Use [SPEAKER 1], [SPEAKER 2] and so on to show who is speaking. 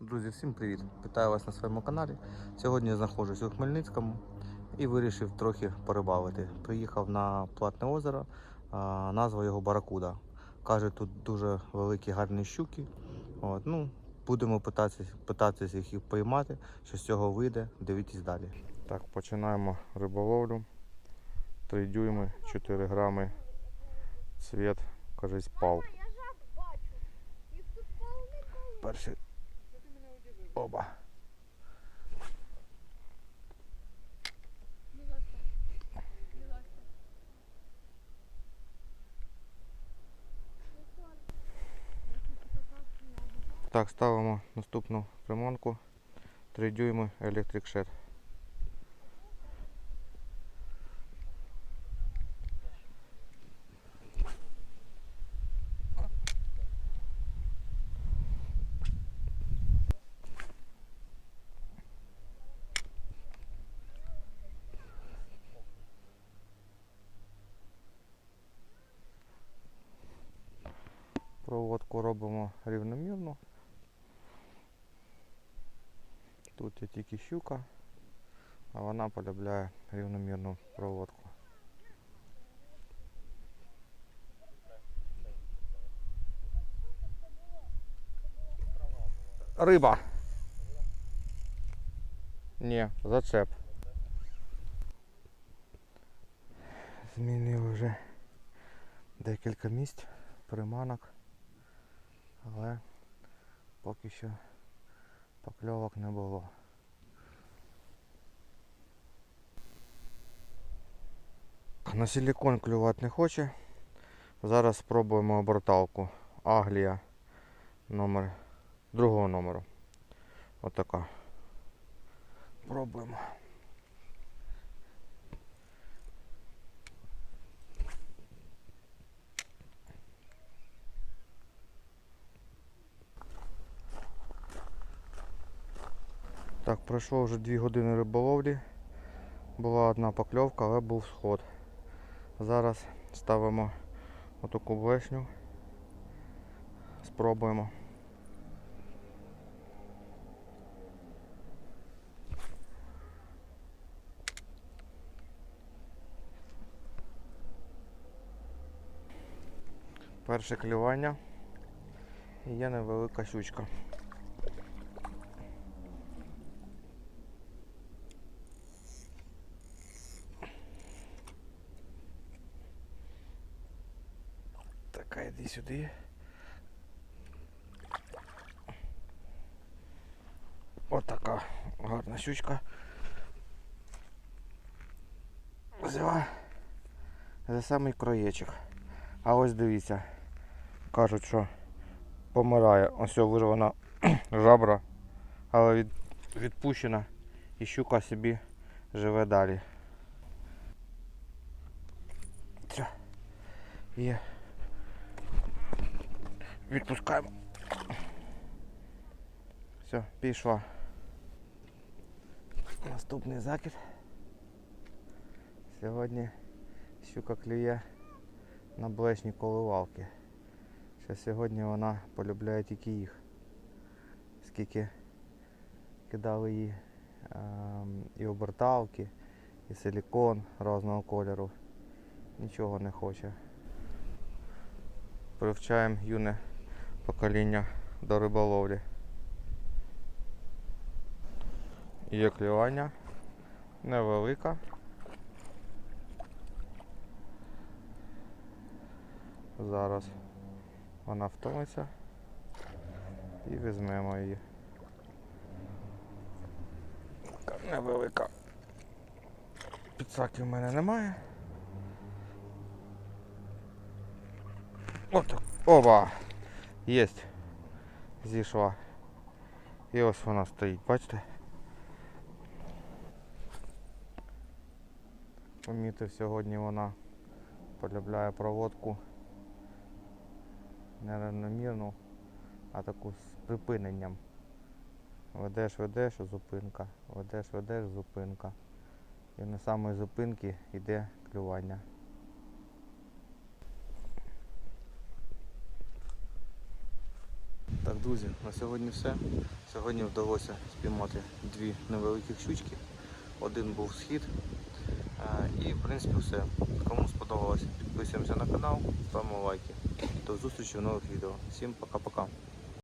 [SPEAKER 1] Друзі, всім привіт! Вітаю вас на своєму каналі. Сьогодні я знаходжусь у Хмельницькому і вирішив трохи порибалити. Приїхав на Платне озеро, назва його Баракуда. Каже, тут дуже великі гарні щуки. От, ну, будемо питатися, питатися їх поймати, що з цього вийде. Дивіться далі. Так, починаємо риболовлю. 3 дюйми, 4 грами. Цвіт, кажись, пав. Перший. Оба. Так, ставимо наступну приманку. 3 дюйми Electric Shed. Проводку робимо рівномірно. Тут є тільки щука, а вона полюбляє рівномірну проводку. Риба. Ні, зацеп. Змінив вже декілька місць приманок, але поки що покльовок не було. На силікон клювати не хоче. Зараз спробуємо оберталку. Аглія номер другого номеру. Отака. Пробуємо. Так, пройшло вже 2 години риболовлі. Була одна покльовка, але був сход. Зараз ставимо отаку блешню. Спробуємо. Перше клювання. І є невелика щучка. Йди сюди. Отака гарна щучка. Взяла за самий краєчок. А ось дивіться. Кажуть, що помирає. Ось вирвана жабра, але від, відпущена і щука собі живе далі. Є. Відпускаємо. Все, пішла. Наступний закид. Сьогодні щука клює на блешні коливалки. Що сьогодні вона полюбляє тільки їх. Скільки кидали їй ем, і оберталки, і силікон різного кольору. Нічого не хоче. Привчаємо юне покоління до риболовлі. Є клювання невелика. Зараз вона втомиться і візьмемо її. Невелика. Підсаки в мене немає. Отак. Оба! Єсть. Зійшла. І ось вона стоїть, бачите? Помітив сьогодні вона полюбляє проводку не рівномірну, а таку з припиненням. Ведеш, ведеш, зупинка. Ведеш, ведеш, зупинка. І на самої зупинки йде клювання. Друзі, на сьогодні все. Сьогодні вдалося спіймати дві невеликих щучки. Один був схід. Е, І в принципі все. Кому сподобалось, підписуємося на канал, ставимо лайки. До зустрічі в нових відео. Всім пока-пока.